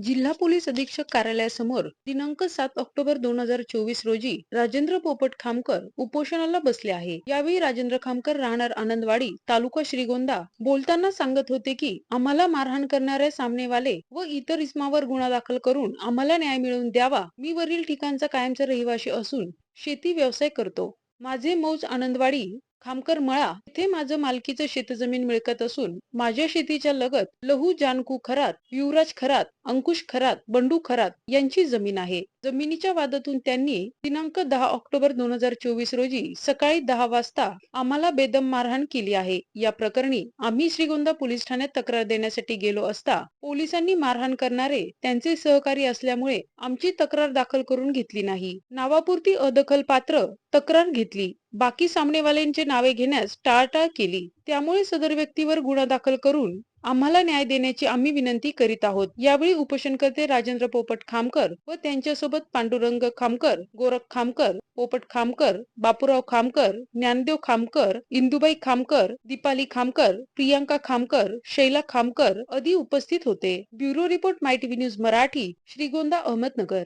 जिल्हा पोलीस अधीक्षक कार्यालयासमोर दिनांक सात ऑक्टोबर दोन हजार चोवीस रोजी राजेंद्र पोपट खामकर उपोषणाला बसले आहे. यावेळी राजेंद्र खामकर राहणार आनंदवाडी तालुका श्रीगोंदा. बोलताना सांगत होते की आम्हाला मारहाण करणाऱ्या सामनेवाले व इतर इस्मावर गुन्हा दाखल करून आम्हाला न्याय मिळवून द्यावा. मी वरील ठिकाणचा कायमचा रहिवाशी असून शेती व्यवसाय करतो. माझे मौज आनंदवाडी खामकर मळा इथे माझं मालकीचं शेतजमीन मिळकत असून माझ्या शेतीच्या लगत लहू जानकू खरात युवराज खरात अंकुश खरात बंडू खरात यांची जमीन आहे. जमिनीच्या वादातून त्यांनी दिनांक दहा ऑक्टोबर दोन हजार चोवीस रोजी सकाळी दहा वाजता आम्हाला बेदम मारहाण केली आहे. या प्रकरणी आम्ही श्रीगोंदा पोलीस ठाण्यात तक्रार देण्यासाठी गेलो असता पोलिसांनी मारहाण करणारे त्यांचे सहकारी असल्यामुळे आमची तक्रार दाखल करून घेतली नाही. नावापुरती अदखल पात्र तक्रार घेतली. बाकी सामनेवाल्यांचे नावे घेण्यास टाळाटाळ केली. त्यामुळे सदर व्यक्तीवर गुन्हा दाखल करून आम्हाला न्याय देण्याची आम्ही विनंती करीत आहोत. यावेळी उपोषणकर्ते राजेंद्र पोपट खामकर व त्यांच्यासोबत पांडुरंग खामकर गोरख खामकर पोपट खामकर बापूराव खामकर ज्ञानदेव खामकर इंदुबाई खामकर दीपाली खामकर प्रियांका खामकर शैला खामकर आदी उपस्थित होते. Bureau report My TV news Marathi Shrigonda Ahmednagar.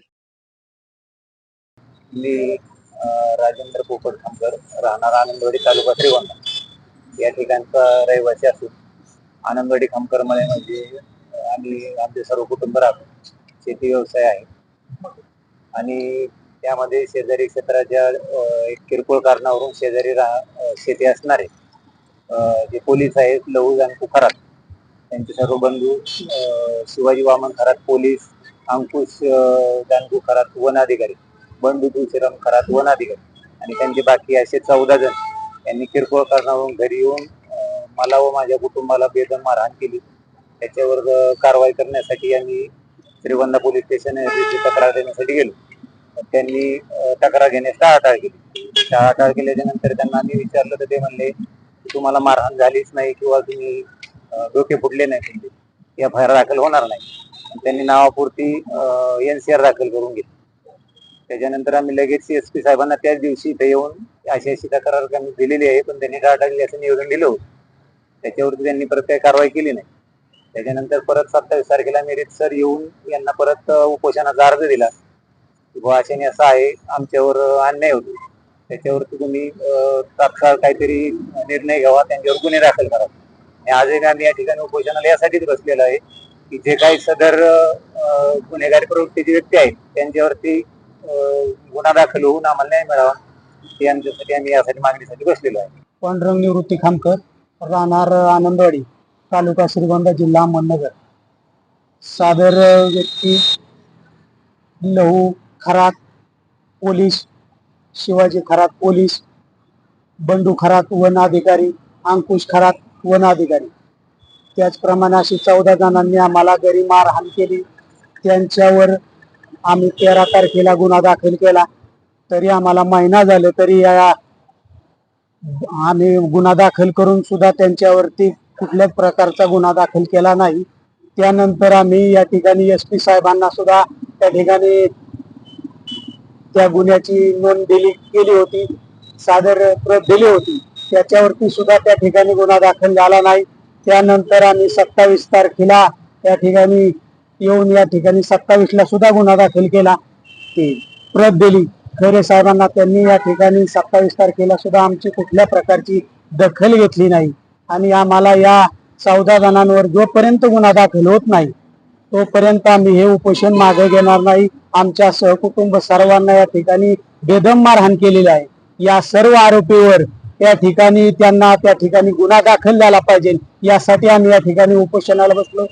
मी राजेंद्र पोपट खामकर राहणार आनंदवाडी तालुका श्रीगोंदा. या ठिकाणचा रहिवासी असून आनंदवाडी खामकर मळे म्हणजे आम्ही आमचे सर्व कुटुंब राहतो. शेती व्यवसाय आहे. आणि त्यामध्ये शेजारी क्षेत्राच्या एक किरकोळ कारणावरून शेजारी राह शेती असणारे जे पोलीस आहेत लहू जानकू खरात त्यांचे सर्व बंधू शिवाजी वामन खरात पोलीस अंकुश जानकू खरात वन अधिकारी बंडू तुळशीराम खरात वन अधिकारी आणि त्यांचे बाकी असे चौदा जण यांनी किरकोळ कारणावरून घरी येऊन मला व माझ्या कुटुंबाला बेदम मारहाण केली. त्याच्यावर कारवाई करण्यासाठी आम्ही श्रीवंदा पोलीस स्टेशन तक्रार देण्यासाठी गेलो. त्यांनी तक्रार घेण्यास टाळाटाळ केली टाळाटाळ केल्याच्यानंतर त्यांना आम्ही विचारलं तर ते म्हणले की तुम्हाला मारहाण झालीच नाही किंवा तुम्ही डोके फुटले नाही तुमचे एफ दाखल होणार नाही. त्यांनी नावापुरती एन सी आर दाखल करून घेतली. त्याच्यानंतर आम्ही लगेच सी एस पी साहेबांना त्याच दिवशी इथे येऊन अशी अशी तक्रार दिलेली आहे. पण त्यांनी टाळटाळली असं निवेदन दिलं होतं. त्याच्यावरती त्यांनी परत काही कारवाई केली नाही. त्याच्यानंतर परत सत्तावीस तारखेला मेरिट सर येऊन यांना परत उपोषणाचा अर्ज दिला. की बुवा अशाने असं आहे आमच्यावर अन्याय होतो त्याच्यावरती तुम्ही तात्काळ काहीतरी निर्णय घ्यावा त्यांच्यावर गुन्हे दाखल करा. आणि आजही आम्ही या ठिकाणी उपोषणाला यासाठीच बसलेलो आहे की जे काही सदर गुन्हेगारी प्रवृत्तीचे व्यक्ती आहेत त्यांच्यावरती गुन्हा दाखल होऊन आम्हाला न्याय मिळावा यांच्यासाठी आम्ही यासाठी मागणीसाठी बसलेलो आहे. पांडुरंग निवृत्ती खामकर. राहणार आनंदवाडी तालुका श्रीगोंदा जिल्हा अहमदनगर. सादर व्यक्ती लहू खरात पोलीस शिवाजी खरात पोलीस बंडू खरात वन अधिकारी अंकुश खरात वन अधिकारी त्याचप्रमाणे अशी चौदा जणांनी आम्हाला घरी मारहाण केली. त्यांच्यावर आम्ही तेरा तारखेला गुन्हा दाखल केला. तरी आम्हाला महिना झालं तरी या आम्ही गुन्हा दाखल करून सुद्धा त्यांच्यावरती कुठल्याच प्रकारचा गुन्हा दाखल केला नाही. त्यानंतर आम्ही या ठिकाणी एस पी साहेबांना सुद्धा त्या ठिकाणी त्या गुन्ह्याची नोंद दिली केली होती सादर प्रत दिली होती. त्याच्यावरती सुद्धा त्या ठिकाणी गुन्हा दाखल झाला नाही. त्यानंतर आम्ही सत्तावीस तारखेला त्या ठिकाणी येऊन या ठिकाणी सत्तावीसला सुद्धा गुन्हा दाखल केला. ते प्रत दिली. खरे साहेबांना त्यांनी या ठिकाणी सत्तावीस तारखेला सुद्धा आमची कुठल्या प्रकारची दखल घेतली नाही. आणि आम्हाला या चौदा जणांवर जोपर्यंत गुन्हा दाखल होत नाही तोपर्यंत आम्ही हे उपोषण मागे घेणार नाही. आमच्या सहकुटुंब सर्वांना या ठिकाणी बेदम मारहाण केलेली आहे. या सर्व आरोपीवर त्या ठिकाणी त्यांना त्या ठिकाणी गुन्हा दाखल झाला पाहिजे यासाठी आम्ही या ठिकाणी उपोषणाला बसलो.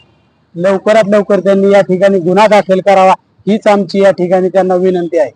लवकरात लवकर त्यांनी या ठिकाणी गुन्हा दाखल करावा हीच आमची या ठिकाणी त्यांना विनंती आहे.